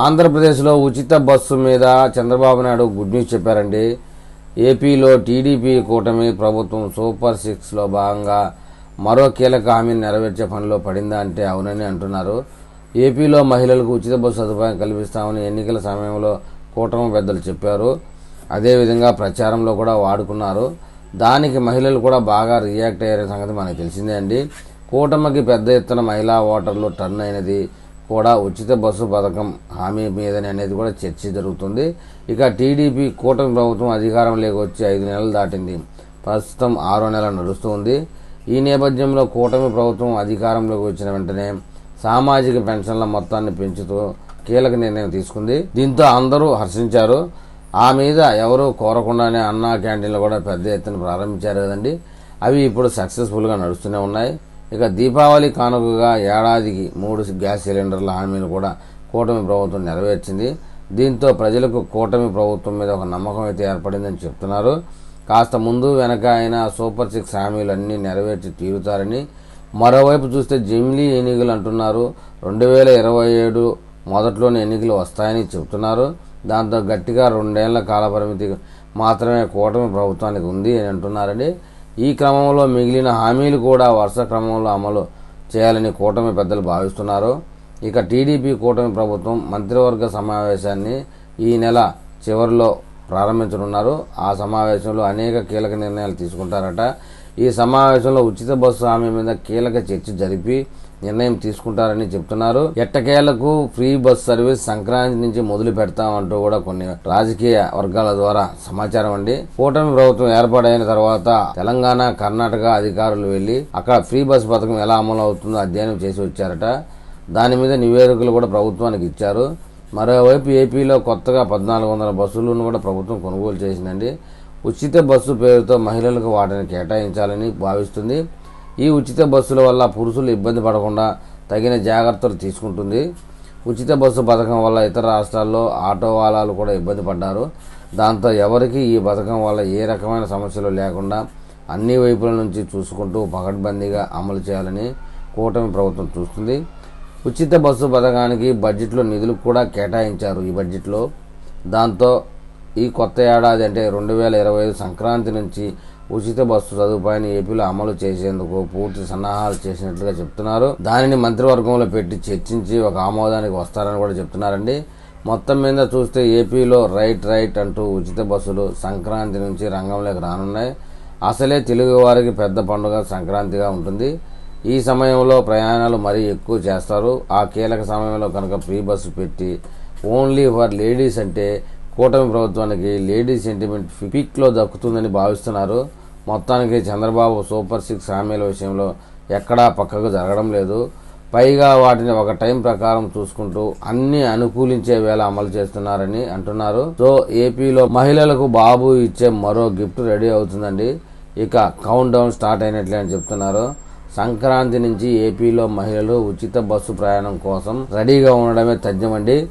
ఆంధ్రప్రదేశ్లో ఉచిత బస్సు మీద చంద్రబాబు నాయుడు గుడ్ న్యూస్ చెప్పారండి. ఏపీలో టీడీపీ కూటమి ప్రభుత్వం సూపర్ సిక్స్లో భాగంగా మరో కీలక హామీని నెరవేర్చే పనిలో పడిందా అంటే అవునని అంటున్నారు. ఏపీలో మహిళలకు ఉచిత బస్సు సదుపాయం కల్పిస్తామని ఎన్నికల సమయంలో కూటమి పెద్దలు చెప్పారు. అదేవిధంగా ప్రచారంలో కూడా వాడుకున్నారు. దానికి మహిళలు కూడా బాగా రియాక్ట్ అయ్యారనే సంగతి మనకు తెలిసిందే అండి. కూటమికి పెద్ద ఎత్తున మహిళా ఓటర్లు టర్న్ అయినది కూడా ఉచిత బస్సు పథకం హామీ మీదనే అనేది కూడా చర్చ జరుగుతుంది. ఇక టీడీపీ కూటమి ప్రభుత్వం అధికారంలోకి వచ్చి ఐదు నెలలు దాటింది. ప్రస్తుతం ఆరో నెల నడుస్తుంది. ఈ నేపథ్యంలో కూటమి ప్రభుత్వం అధికారంలోకి వచ్చిన వెంటనే సామాజిక పెన్షన్ల మొత్తాన్ని పెంచుతూ కీలక నిర్ణయం తీసుకుంది. దీంతో అందరూ హర్షించారు. ఆ మీద ఎవరూ కోరకుండానే అన్నా క్యాంటీన్లు కూడా పెద్ద ఎత్తున ప్రారంభించారు కదండి. అవి ఇప్పుడు సక్సెస్ఫుల్గా నడుస్తూనే ఉన్నాయి. ఇక దీపావళి కానుకగా ఏడాదికి మూడు గ్యాస్ సిలిండర్ల హామీలు కూడా కూటమి ప్రభుత్వం నెరవేర్చింది. దీంతో ప్రజలకు కూటమి ప్రభుత్వం మీద ఒక నమ్మకం అయితే ఏర్పడిందని చెప్తున్నారు. కాస్త ముందు వెనక ఆయన సూపర్ సిక్స్ హామీలన్నీ నెరవేర్చి తీరుతారని మరోవైపు చూస్తే జమిలీ ఎన్నికలు అంటున్నారు. రెండు వేల ఇరవై ఏడు మొదట్లోనే ఎన్నికలు వస్తాయని చెబుతున్నారు దాంతో గట్టిగా రెండేళ్ళ కాలపరిమితి మాత్రమే కూటమి ప్రభుత్వానికి ఉంది అని అంటున్నారండి ఈ క్రమంలో మిగిలిన హామీలు కూడా వరుస క్రమంలో అమలు చేయాలని కూటమి పెద్దలు భావిస్తున్నారు. ఇక టీడీపీ కూటమి ప్రభుత్వం మంత్రివర్గ సమావేశాన్ని ఈ నెల చివరిలో ప్రారంభించనున్నారు. ఆ సమావేశంలో అనేక కీలక నిర్ణయాలు తీసుకుంటారట. ఈ సమావేశంలో ఉచిత బస్సు హామీ మీద కీలక చర్చ జరిపి నిర్ణయం తీసుకుంటారని చెప్తున్నారు. ఎట్టకేలకు ఫ్రీ బస్ సర్వీస్ సంక్రాంతి నుంచి మొదలు పెడతామంటూ కూడా కొన్ని రాజకీయ వర్గాల ద్వారా సమాచారం అండి. కూటమి ప్రభుత్వం ఏర్పాటైన తర్వాత తెలంగాణ కర్ణాటక అధికారులు వెళ్ళి అక్కడ ఫ్రీ బస్ పథకం ఎలా అమలు అవుతుందో అధ్యయనం చేసి వచ్చారట. దాని మీద నివేదికలు కూడా ప్రభుత్వానికి ఇచ్చారు. మరోవైపు ఏపీలో కొత్తగా పద్నాలుగు వందల బస్సులను కూడా ప్రభుత్వం కొనుగోలు చేసిందండి. ఉచిత బస్సు పేరుతో మహిళలకు వాటిని కేటాయించాలని భావిస్తుంది. ఈ ఉచిత బస్సుల వల్ల పురుషులు ఇబ్బంది పడకుండా తగిన జాగ్రత్తలు తీసుకుంటుంది. ఉచిత బస్సు పథకం వల్ల ఇతర రాష్ట్రాల్లో ఆటో వాలాలు కూడా ఇబ్బంది పడ్డారు. దాంతో ఎవరికి ఈ పథకం వల్ల ఏ రకమైన సమస్యలు లేకుండా అన్ని వైపుల నుంచి చూసుకుంటూ పకడ్బందీగా అమలు చేయాలని కూటమి ప్రభుత్వం చూస్తుంది. ఉచిత బస్సు పథకానికి బడ్జెట్లో నిధులు కూడా కేటాయించారు ఈ బడ్జెట్లో. దాంతో ఈ కొత్త ఏడాది అంటే రెండు వేల ఇరవై ఐదు సంక్రాంతి నుంచి ఉచిత బస్సు సదుపాయాన్ని ఏపీలో అమలు చేసేందుకు పూర్తి సన్నాహాలు చేసినట్లుగా చెప్తున్నారు. దానిని మంత్రివర్గంలో పెట్టి చర్చించి ఒక ఆమోదానికి వస్తారని కూడా చెప్తున్నారండి. మొత్తం మీద చూస్తే ఏపీలో రైట్ రైట్ అంటూ ఉచిత బస్సులు సంక్రాంతి నుంచి రంగంలోకి రానున్నాయి. అసలే తెలుగు వారికి పెద్ద పండుగ సంక్రాంతిగా ఉంటుంది. ఈ సమయంలో ప్రయాణాలు మరీ ఎక్కువ చేస్తారు. ఆ కీలక సమయంలో కనుక ఫ్రీ బస్సు పెట్టి ఓన్లీ ఫర్ లేడీస్ అంటే కూటమి ప్రభుత్వానికి లేడీస్ సెంటిమెంట్ పీక్లో దక్కుతుందని భావిస్తున్నారు. మొత్తానికి చంద్రబాబు సూపర్ సిక్స్ హామీల విషయంలో ఎక్కడా పక్కకు జరగడం లేదు. పైగా వాటిని ఒక టైం ప్రకారం చూసుకుంటూ అన్ని అనుకూలించే వేళ అమలు చేస్తున్నారని అంటున్నారు. సో ఏపీలో మహిళలకు బాబు ఇచ్చే మరో గిఫ్ట్ రెడీ అవుతుందండి. ఇక కౌంట్ డౌన్ స్టార్ట్ అయినట్లే అని చెప్తున్నారు. సంక్రాంతి నుంచి ఏపీలో మహిళలు ఉచిత బస్సు ప్రయాణం కోసం రెడీగా ఉండడమే తథ్యమండి